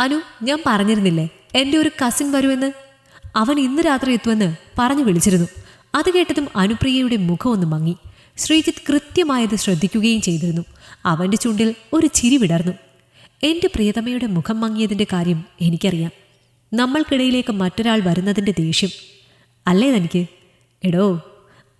അനു ഞാൻ പറഞ്ഞിരുന്നില്ലേ? എന്റെ ഒരു കസിൻ വരുമെന്ന്? അവൻ ഇന്ന് രാത്രി എത്തുമെന്ന് പറഞ്ഞു വിളിച്ചിരുന്നു. അത് കേട്ടതും അനുപ്രിയയുടെ മുഖം ഒന്ന് മങ്ങി. ശ്രീജിത്ത് കൃത്യമായത് ശ്രദ്ധിക്കുകയും ചെയ്തിരുന്നു. അവന്റെ ചുണ്ടിൽ ഒരു ചിരി വിടർന്നു. എന്റെ പ്രിയതമയുടെ മുഖം മങ്ങിയതിന്റെ കാര്യം എനിക്കറിയാം. നമ്മൾക്കിടയിലേക്ക് മറ്റൊരാൾ വരുന്നതിന്റെ ദേഷ്യം. അല്ലേ തനിക്ക്? എടോ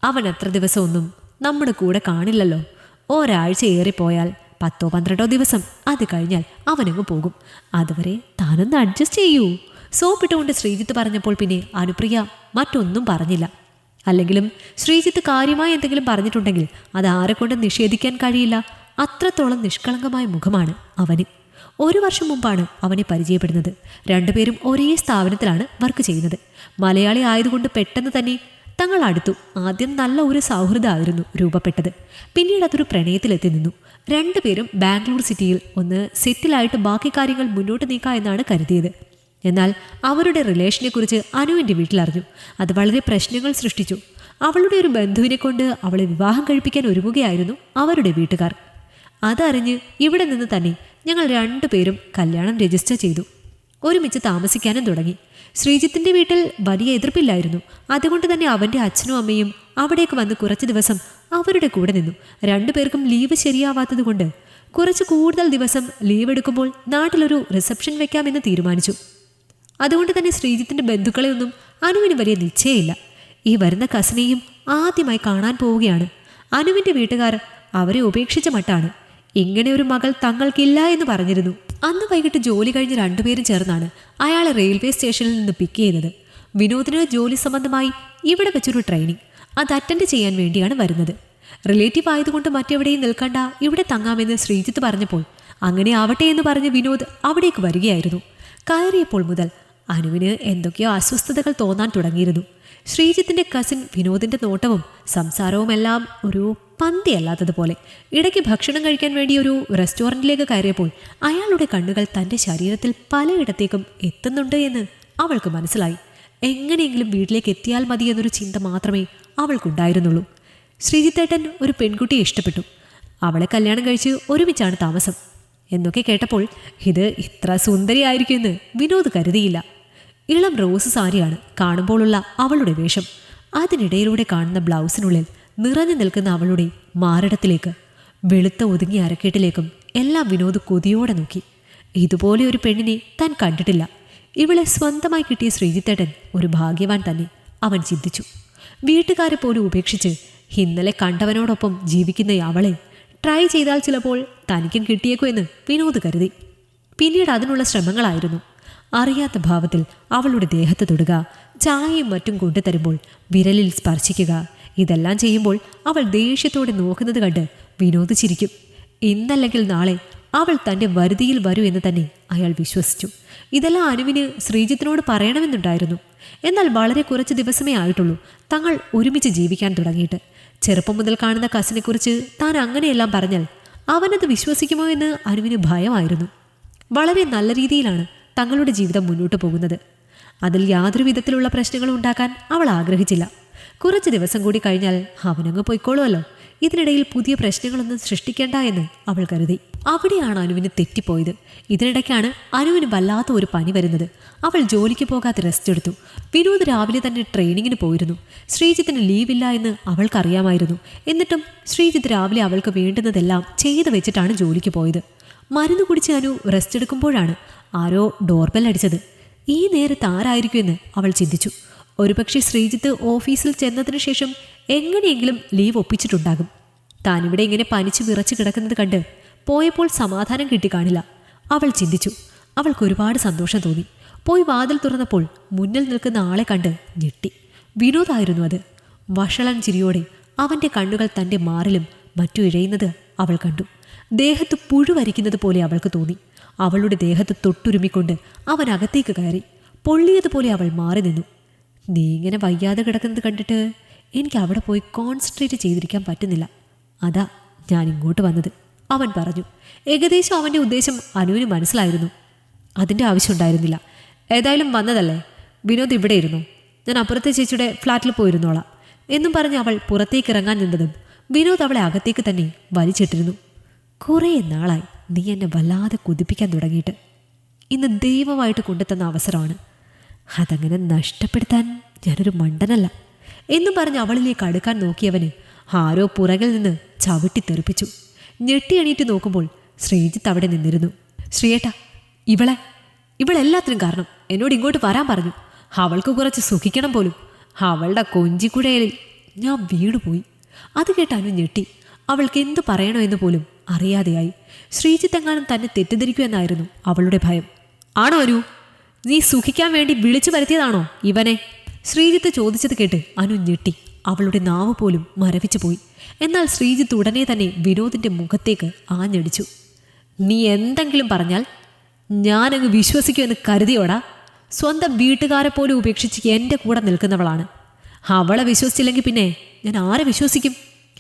അവൻ അത്ര ദിവസമൊന്നും നമ്മുടെ കൂടെ കാണില്ലല്ലോ. ഒരാഴ്ച ഏറിപ്പോയാൽ പത്തോ പന്ത്രണ്ടോ ദിവസം. അത് കഴിഞ്ഞാൽ അവനങ്ങ് പോകും. അതുവരെ താനൊന്ന് അഡ്ജസ്റ്റ് ചെയ്യൂ. സോപ്പിട്ടുകൊണ്ട് ശ്രീജിത്ത് പറഞ്ഞപ്പോൾ പിന്നെ അനുപ്രിയ മറ്റൊന്നും പറഞ്ഞില്ല. അല്ലെങ്കിലും ശ്രീജിത്ത് കാര്യമായി എന്തെങ്കിലും പറഞ്ഞിട്ടുണ്ടെങ്കിൽ അത് ആരെക്കൊണ്ട് നിഷേധിക്കാൻ കഴിയില്ല. അത്രത്തോളം നിഷ്കളങ്കമായ മുഖമാണ് അവന്. ഒരു വർഷം മുമ്പാണ് അവനെ പരിചയപ്പെടുന്നത്. രണ്ടുപേരും ഒരേ സ്ഥാപനത്തിലാണ് വർക്ക് ചെയ്യുന്നത്. മലയാളി ആയതുകൊണ്ട് പെട്ടെന്ന് തന്നെ തങ്ങൾ അടുത്തു ആദ്യം നല്ല ഒരു സൗഹൃദമായിരുന്നു രൂപപ്പെട്ടത്. പിന്നീട് അതൊരു പ്രണയത്തിലെത്തി നിന്നു. രണ്ടുപേരും ബാംഗ്ലൂർ സിറ്റിയിൽ ഒന്ന് സെറ്റിലായിട്ട് ബാക്കി കാര്യങ്ങൾ മുന്നോട്ട് നീക്കാം എന്നാണ് കരുതിയത്. എന്നാൽ അവരുടെ റിലേഷനെക്കുറിച്ച് അനുവിന്റെ വീട്ടിലറിഞ്ഞു. അത് വളരെ പ്രശ്നങ്ങൾ സൃഷ്ടിച്ചു. അവളുടെ ഒരു ബന്ധുവിനെ കൊണ്ട് അവളെ വിവാഹം കഴിപ്പിക്കാൻ ഒരുങ്ങുകയായിരുന്നു അവരുടെ വീട്ടുകാർ. അതറിഞ്ഞ് ഇവിടെ നിന്ന് തന്നെ ഞങ്ങൾ രണ്ടുപേരും കല്യാണം രജിസ്റ്റർ ചെയ്തു. ഒരുമിച്ച് താമസിക്കാനും തുടങ്ങി. ശ്രീജിത്തിന്റെ വീട്ടിൽ വലിയ എതിർപ്പില്ലായിരുന്നു. അതുകൊണ്ട് തന്നെ അവന്റെ അച്ഛനും അമ്മയും അവിടേക്ക് വന്ന് കുറച്ച് ദിവസം അവരുടെ കൂടെ നിന്നു. രണ്ടുപേർക്കും ലീവ് ശരിയാവാത്തത് കൊണ്ട് കുറച്ച് കൂടുതൽ ദിവസം ലീവ് എടുക്കുമ്പോൾ നാട്ടിലൊരു റിസപ്ഷൻ വെക്കാമെന്ന് തീരുമാനിച്ചു. അതുകൊണ്ട് തന്നെ ശ്രീജിത്തിന്റെ ബന്ധുക്കളെയൊന്നും അനുവിന് വലിയ നിശ്ചയമില്ല. ഈ വരുന്ന കസിനെയും ആദ്യമായി കാണാൻ പോവുകയാണ്. അനുവിന്റെ വീട്ടുകാർ അവരെ ഉപേക്ഷിച്ച മട്ടാണ്. ഇങ്ങനെ ഒരു മകൾ തങ്ങൾക്കില്ല എന്ന് പറഞ്ഞിരുന്നു. അന്ന് വൈകിട്ട് ജോലി കഴിഞ്ഞ് രണ്ടുപേരും ചേർന്നാണ് അയാളെ റെയിൽവേ സ്റ്റേഷനിൽ നിന്ന് പിക്ക് ചെയ്തത് വിനോദിന് ജോലി സംബന്ധമായി ഇവിടെ വെച്ചൊരു ട്രെയിനിങ് അത് അറ്റൻഡ് ചെയ്യാൻ വേണ്ടിയാണ് വരുന്നത്. റിലേറ്റീവ് ആയതുകൊണ്ട് മറ്റെവിടെയും നിൽക്കണ്ട. ഇവിടെ തങ്ങാമെന്ന് ശ്രീജിത്ത് പറഞ്ഞപ്പോൾ അങ്ങനെ ആവട്ടെ എന്ന് പറഞ്ഞ് വിനോദ് അവിടേക്ക് വരികയായിരുന്നു. കയറിയപ്പോൾ മുതൽ അനുവിന് എന്തൊക്കെയോ അസ്വസ്ഥതകൾ തോന്നാൻ തുടങ്ങിയിരുന്നു. ശ്രീജിത്തിന്റെ കസിൻ വിനോദിന്റെ നോട്ടവും സംസാരവും എല്ലാം ഒരു പന്തി അല്ലാത്തതുപോലെ ഇടയ്ക്ക് ഭക്ഷണം കഴിക്കാൻ വേണ്ടി ഒരു റെസ്റ്റോറന്റിലേക്ക് കയറിയപ്പോൾ അയാളുടെ കണ്ണുകൾ തന്റെ ശരീരത്തിൽ പലയിടത്തേക്കും എത്തുന്നുണ്ട് എന്ന് അവൾക്ക് മനസ്സിലായി. എങ്ങനെയെങ്കിലും വീട്ടിലേക്ക് എത്തിയാൽ മതി എന്നൊരു ചിന്ത മാത്രമേ അവൾക്കുണ്ടായിരുന്നുള്ളൂ. ശ്രീജിത്തേട്ടൻ ഒരു പെൺകുട്ടിയെ ഇഷ്ടപ്പെട്ടു. അവളെ കല്യാണം കഴിച്ച് ഒരുമിച്ചാണ് താമസം. എന്നൊക്കെ കേട്ടപ്പോൾ ഇത് ഇത്ര സുന്ദരിയായിരിക്കുമെന്ന് വിനോദ് കരുതിയില്ല. ഇളം റോസ് സാരിയാണ് കാണുമ്പോഴുള്ള അവളുടെ വേഷം. അതിനിടയിലൂടെ കാണുന്ന ബ്ലൗസിനുള്ളിൽ നിറഞ്ഞു നിൽക്കുന്ന അവളുടെ മാറിടത്തിലേക്ക് വെളുത്ത ഒതുങ്ങിയ അരക്കെട്ടിലേക്കും എല്ലാം വിനോദ് കൊതിയോടെ നോക്കി. ഇതുപോലെ ഒരു പെണ്ണിനെ താൻ കണ്ടിട്ടില്ല. ഇവളെ സ്വന്തമായി കിട്ടിയ ശ്രീജിത്തേട്ടൻ ഒരു ഭാഗ്യവാൻ തന്നെ അവൻ ചിന്തിച്ചു. വീട്ടുകാരെ പോലും ഉപേക്ഷിച്ച് ഇന്നലെ കണ്ടവനോടൊപ്പം ജീവിക്കുന്ന അവളെ ട്രൈ ചെയ്താൽ ചിലപ്പോൾ തനിക്കും കിട്ടിയേക്കോ എന്ന് വിനോദ് കരുതി. പിന്നീട് അതിനുള്ള ശ്രമങ്ങളായിരുന്നു. അറിയാത്ത ഭാവത്തിൽ അവളുടെ ദേഹത്ത് തൊടുക ചായയും മറ്റും കൊണ്ടുതരുമ്പോൾ വിരലിൽ സ്പർശിക്കുക ഇതെല്ലാം ചെയ്യുമ്പോൾ അവൾ ദേഷ്യത്തോടെ നോക്കുന്നത് കണ്ട് വിനോദ് ചിരിക്കും. ഇന്നല്ലെങ്കിൽ നാളെ അവൾ തന്റെ വരുതിയിൽ വരൂ എന്ന് തന്നെ അയാൾ വിശ്വസിച്ചു. ഇതെല്ലാം അനുവിന് ശ്രീജിത്തിനോട് പറയണമെന്നുണ്ടായിരുന്നു. എന്നാൽ വളരെ കുറച്ച് ദിവസമേ ആയിട്ടുള്ളൂ. തങ്ങൾ ഒരുമിച്ച് ജീവിക്കാൻ തുടങ്ങിയിട്ട്. ചെറുപ്പം മുതൽ കാണുന്ന കസിനെക്കുറിച്ച് താൻ അങ്ങനെയെല്ലാം പറഞ്ഞാൽ അവനത് വിശ്വസിക്കുമോ എന്ന് അനുവിന് ഭയമായിരുന്നു. വളരെ നല്ല രീതിയിലാണ് തങ്ങളുടെ ജീവിതം മുന്നോട്ട് പോകുന്നത്. അതിൽ യാതൊരു വിധത്തിലുള്ള പ്രശ്നങ്ങളും ഉണ്ടാക്കാൻ അവൾ ആഗ്രഹിച്ചില്ല. കുറച്ച് ദിവസം കൂടി കഴിഞ്ഞാൽ അവനങ്ങ് പൊയ്ക്കോളുമല്ലോ. ഇതിനിടയിൽ പുതിയ പ്രശ്നങ്ങളൊന്നും സൃഷ്ടിക്കേണ്ട എന്ന് അവൾ കരുതി. അവിടെയാണ് അനുവിന് തെറ്റിപ്പോയത്. ഇതിനിടയ്ക്കാണ് അനുവിന് വല്ലാത്ത ഒരു പനി വരുന്നത്. അവൾ ജോലിക്ക് പോകാതെ റെസ്റ്റ് എടുത്തു. വിനോദ് രാവിലെ തന്നെ ട്രെയിനിങ്ങിന് പോയിരുന്നു. ശ്രീജിത്തിന് ലീവില്ല എന്ന് അവൾക്കറിയാമായിരുന്നു. എന്നിട്ടും ശ്രീജിത്ത് രാവിലെ അവൾക്ക് വേണ്ടുന്നതെല്ലാം ചെയ്തു വെച്ചിട്ടാണ് ജോലിക്ക് പോയത്. മരുന്ന് കുടിച്ച് അനു റെസ്റ്റ് എടുക്കുമ്പോഴാണ് ആരോ ഡോർബെൽ അടിച്ചത്. ഈ നേരത്ത് ആരായിരിക്കുമെന്ന് അവൾ ചിന്തിച്ചു. ഒരുപക്ഷെ ശ്രീജിത്ത് ഓഫീസിൽ ചെന്നതിന് ശേഷം എങ്ങനെയെങ്കിലും ലീവ് ഒപ്പിച്ചിട്ടുണ്ടാകും. താനിവിടെ ഇങ്ങനെ പനിച്ച് വിറച്ച് കിടക്കുന്നത് കണ്ട് പോയപ്പോൾ സമാധാനം കിട്ടി കാണില്ല അവൾ ചിന്തിച്ചു. അവൾക്ക് ഒരുപാട് സന്തോഷം തോന്നി. പോയി വാതിൽ തുറന്നപ്പോൾ മുന്നിൽ നിൽക്കുന്ന ആളെ കണ്ട് ഞെട്ടി. വിനോദായിരുന്നു അത്. വഷളൻ ചിരിയോടെ അവന്റെ കണ്ണുകൾ തന്റെ മാറിലും മറ്റു ഇഴയുന്നത് അവൾ കണ്ടു. ദേഹത്ത് പുഴുവരിക്കുന്നത് പോലെ അവൾക്ക് തോന്നി. അവളുടെ ദേഹത്ത് തൊട്ടുരുമിക്കൊണ്ട് അവൻ അകത്തേക്ക് കയറി. പൊള്ളിയതുപോലെ അവൾ മാറി നിന്നു. നീ ഇങ്ങനെ വയ്യാതെ കിടക്കുന്നത് കണ്ടിട്ട് എനിക്ക് അവിടെ പോയി കോൺസെൻട്രേറ്റ് ചെയ്തിരിക്കാൻ പറ്റുന്നില്ല. അതാ ഞാൻ ഇങ്ങോട്ട് വന്നത്. അവൻ പറഞ്ഞു ഏകദേശം അവന്റെ ഉദ്ദേശം അനുവിന് മനസ്സിലായിരുന്നു. അതിന്റെ ആവശ്യമുണ്ടായിരുന്നില്ല ഏതായാലും വന്നതല്ലേ? വിനോദ് ഇവിടെ ഇരുന്നു. ഞാൻ അപ്പുറത്തെ ചേച്ചിയുടെ ഫ്ലാറ്റിൽ പോയിരുന്നോളാം എന്നും പറഞ്ഞ് അവൾ പുറത്തേക്ക് ഇറങ്ങാൻ നിന്നതും വിനോദ് അവളെ അകത്തേക്ക് തന്നെ വലിച്ചിട്ടിരുന്നു. കുറേ നാളായി നീ എന്നെ വല്ലാതെ കുതിപ്പിക്കാൻ തുടങ്ങിയിട്ട്. ഇന്ന് ദൈവമായിട്ട് കൊണ്ടുതന്ന അവസരമാണ്. അതങ്ങനെ നഷ്ടപ്പെടുത്താൻ ഞാനൊരു മണ്ടനല്ല എന്നും പറഞ്ഞ് അവളിലേക്ക് അടുക്കാൻ നോക്കിയവന് ആരോ പുറകിൽ നിന്ന് ചവിട്ടി തെറിപ്പിച്ചു. ഞെട്ടി എണീറ്റ് നോക്കുമ്പോൾ ശ്രീജിത്ത് അവിടെ നിന്നിരുന്നു. ശ്രീയേട്ടാ ഇവളെ ഇവളെല്ലാത്തിനും കാരണം എന്നോട് ഇങ്ങോട്ട് വരാൻ പറഞ്ഞു. അവൾക്ക് കുറച്ച് സുഖിക്കണം പോലും. അവളുടെ കൊഞ്ചിക്കുഴയിൽ ഞാൻ വീണുപോയി. അത് കേട്ടാലും ഞെട്ടി. അവൾക്ക് എന്തു പറയണോ എന്ന് പോലും അറിയാതെയായി. ശ്രീജിത്ത് എങ്ങാനും തന്നെ തെറ്റിദ്ധരിക്കുമെന്നായിരുന്നു അവളുടെ ഭയം. ആണോ അനു? നീ സുഖിക്കാൻ വേണ്ടി വിളിച്ചു വരുത്തിയതാണോ ഇവനെ? ശ്രീജിത്ത് ചോദിച്ചത് കേട്ട് അനു ഞെട്ടി. അവളുടെ നാവ് പോലും മരവിച്ചു പോയി. എന്നാൽ ശ്രീജിത്ത് ഉടനെ തന്നെ വിനോദിന്റെ മുഖത്തേക്ക് ആഞ്ഞടിച്ചു. നീ എന്തെങ്കിലും പറഞ്ഞാൽ ഞാനങ്ങ് വിശ്വസിക്കുമെന്ന് കരുതിയോടാ. സ്വന്തം വീട്ടുകാരെ പോലും ഉപേക്ഷിച്ച് എന്റെ കൂടെ നിൽക്കുന്നവളാണ്. അവളെ വിശ്വസിച്ചില്ലെങ്കിൽ പിന്നെ ഞാൻ ആരെ വിശ്വസിക്കും?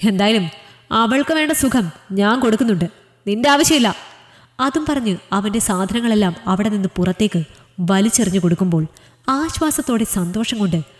എന്തായാലും അവൾക്ക് വേണ്ട സുഖം ഞാൻ കൊടുക്കുന്നുണ്ട്. നിന്റെ ആവശ്യമില്ല. അതും പറഞ്ഞ് അവന്റെ സാധനങ്ങളെല്ലാം അവിടെ നിന്ന് പുറത്തേക്ക് വലിച്ചെറിഞ്ഞു കൊടുക്കുമ്പോൾ ആശ്വാസത്തോടെ സന്തോഷം കൊണ്ട്